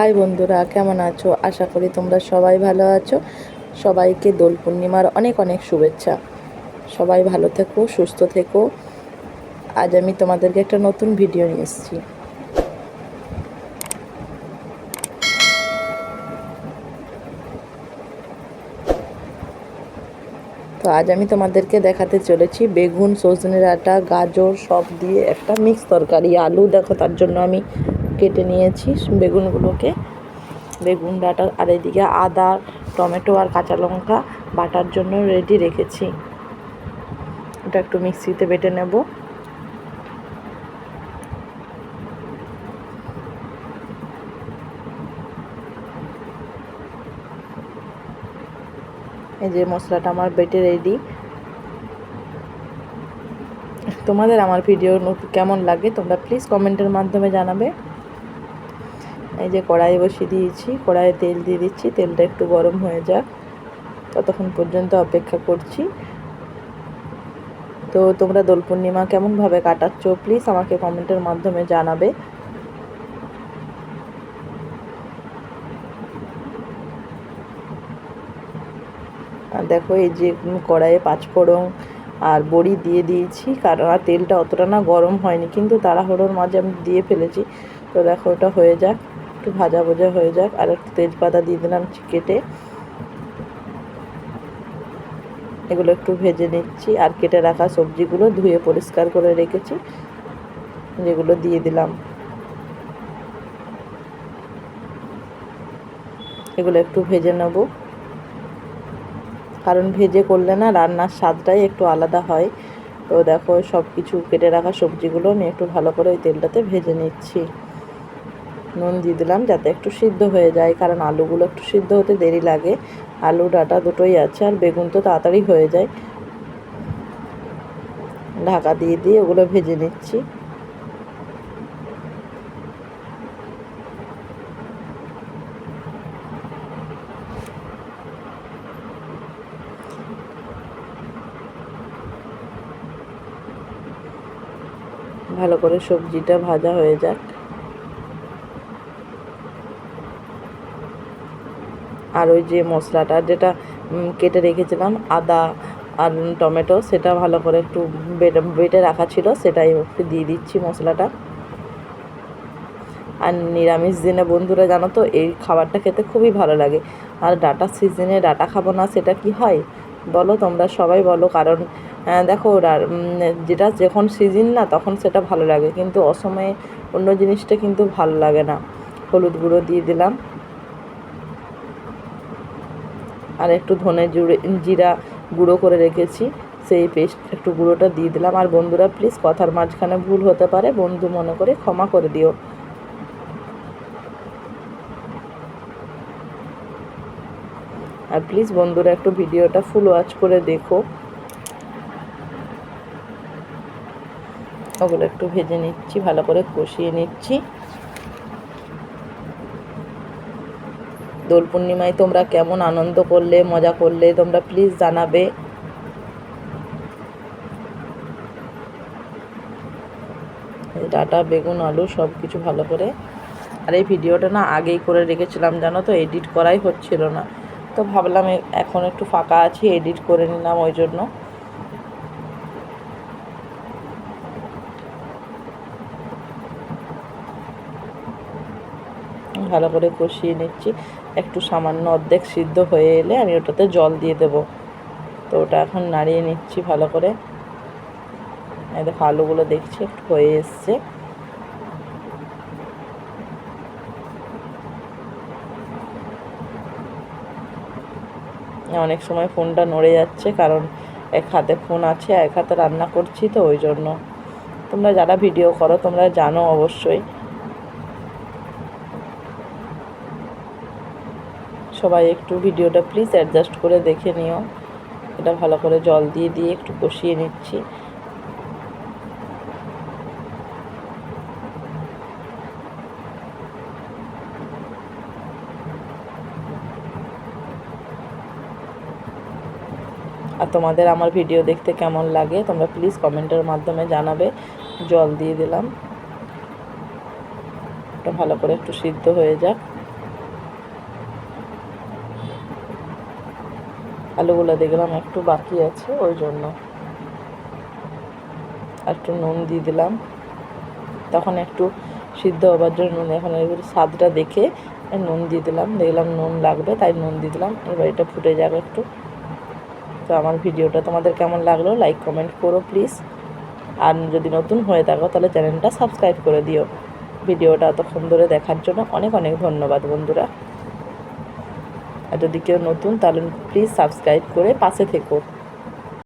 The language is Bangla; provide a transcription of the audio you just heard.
হাই বন্ধুরা, কেমন আছো? আশা করি তোমরা সবাই ভালো আছো। সবাইকে দোল পূর্ণিমার অনেক অনেক শুভেচ্ছা। সবাই ভালো থেকো, সুস্থ থেকো। আজ আমি তোমাদেরকে একটা নতুন ভিডিও নিয়ে এসেছি। তো আজ আমি তোমাদেরকে দেখাতে চলেছি বেগুন, সজনে আটা গাজর সব দিয়ে একটা মিক্স তরকারি। আলু দেখো, তার জন্য আমি কেটে নিয়েছি বেগুনগুলোকে। বেগুন ডাটা আর এদিকে আদা, টমেটো আর কাঁচা লঙ্কা বাটার জন্য রেডি রেখেছি। ওটা একটু মিক্সিতে বেটে নেব। এই যে মশলাটা আমার বেটে রেডি তোমাদের আমার ভিডিও কেমন লাগে তোমরা প্লিজ কমেন্টের মাধ্যমে জানাবে। এই যে কড়াই বসিয়ে দিয়েছি, কড়াইয়ে তেল দিয়ে দিচ্ছি, তেলটা একটু গরম হয়ে যাক। ততক্ষণ পর্যন্ত অপেক্ষা করছি। তো তোমরা দোল পূর্ণিমা কেমনভাবে কাটাচ্ছ প্লিজ আমাকে কমেন্টের মাধ্যমে জানাবে। আর দেখো এই যে কড়াইয়ে পাঁচফোড়ন আর বড়ি দিয়ে দিয়েছি, কারণ আর তেলটা অতটা না গরম হয়নি, কিন্তু তাড়াহুড়োর মাঝে আমি দিয়ে ফেলেছি। তো দেখো ওটা হয়ে যাক। একটু ভাজা ভাজা হয়ে যাক, আর একটু তেজপাতা দিয়ে দিলাম কেটে। এগুলো একটু ভেজে নিচ্ছি, আর কেটে রাখা সবজিগুলো ধুয়ে পরিষ্কার করে রেখেছি, যেগুলো দিয়ে দিলাম। এগুলো একটু ভেজে নেব। কারণ ভেজে করলে না রান্নার স্বাদটাই একটু আলাদা হয়। তো দেখো সব কিছু কেটে রাখা সবজিগুলো আমি একটু ভালো করে ওই তেলটাতে ভেজে নিচ্ছি। নুন দিয়ে দিলাম যাতে একটু সিদ্ধ হয়ে যায়, কারণ আলুগুলো একটু সিদ্ধ হতে দেরি লাগে। আলু, ডাটা দুটোই আছে আর বেগুন তো তাড়াতাড়ি হয়ে যায়। ঢাকা দিয়ে দিয়ে ওগুলো ভেজে নিচ্ছি। ভালো করে সবজিটা ভাজা হয়ে যাক। আর ওই যে মশলাটা যেটা কেটে রেখেছিলাম, আদা আর টমেটো, সেটা ভালো করে একটু বেটে বেটে রাখা ছিল, সেটাই একটু দিয়ে দিচ্ছি মশলাটা। আর নিরামিষ দিনে বন্ধুরা জানো তো, এই খাবারটা খেতে খুবই ভালো লাগে। আর ডাটা সিজনে ডাটা খাব না, সেটা কি হয়? বলো তোমরা সবাই বলো, কারণ দেখো যেটা যখন সিজন না, তখন সেটা ভালো লাগে, কিন্তু অসময়ে অন্য জিনিসটা কিন্তু ভালো লাগে না। হলুদ গুঁড়ো দিয়ে দিলাম আর একটু ধনে জুড়ে, জিরা গুঁড়ো করে রেখেছি। সেই পেস্ট একটু গুঁড়োটা দিয়ে দিলাম। আর বন্ধুরা প্লিজ কথার মাঝখানে ভুল হতে পারে। বন্ধু মনে করে ক্ষমা করে দিও। আর প্লিজ বন্ধুরা, একটু ভিডিওটা ফুল ওয়াচ করে দেখো। ওগুলো একটু ভেজে নিচ্ছি, ভালো করে কষিয়ে নিচ্ছি। দোল পূর্ণিমায় তোমরা কেমন আনন্দ করলে, মজা করলে, তোমরা প্লিজ জানাবে। ডাটা, বেগুন, আলু সব কিছু ভালো করে। আর এই ভিডিওটা না আগেই করে রেখেছিলাম, জানো তো এডিট করাই হচ্ছিল না। তো ভাবলাম এখন একটু ফাঁকা আছি এডিট করে নিলাম ওই জন্য। ভালো করে কষিয়ে নিচ্ছি। একটু সামান্য অর্ধেক সিদ্ধ হয়ে এলে আমি ওটাতে জল দিয়ে দেব। তো ওটা এখন নাড়িয়ে নিচ্ছি ভালো করে। দেখো, আলুগুলো দেখছি একটু হয়ে এসছে। অনেক সময় ফোনটা নড়ে যাচ্ছে, কারণ এক হাতে ফোন আছে এক হাতে রান্না করছি তো, ওই জন্য। তোমরা যারা ভিডিও করো, তোমরা জানো অবশ্যই সবাই একটু ভিডিওটা প্লিজ অ্যাডজাস্ট করে দেখে নিও। এটা ভালো করে জল দিয়ে দিয়ে একটু কষিয়ে নিচ্ছি। আর তোমাদের আমার ভিডিও দেখতে কেমন লাগে, তোমরা প্লিজ কমেন্টের মাধ্যমে জানাবে। জল দিয়ে দিলাম। ভালো করে একটু সিদ্ধ হয়ে যাক। আলুগুলো দেখলাম একটু বাকি আছে, ওই জন্য। একটু নুন দিয়ে দিলাম। তখন একটু সিদ্ধ হবার জন্য নুন, এখন এবার স্বাদটা দেখে নুন দিয়ে দিলাম। দেখলাম নুন লাগবে, তাই নুন দিয়ে দিলাম। এবার এটা ফুটে যাবে একটু। তো আমার ভিডিওটা তোমাদের কেমন লাগল লাইক কমেন্ট করো প্লিজ আর যদি নতুন হয়ে থাকো, তাহলে চ্যানেলটা সাবস্ক্রাইব করে দিও। ভিডিওটা এতক্ষণ ধরে দেখার জন্য অনেক অনেক ধন্যবাদ বন্ধুরা। আর যদি কেউ নতুন তাহলে প্লিজ সাবস্ক্রাইব করে পাশে থেকো।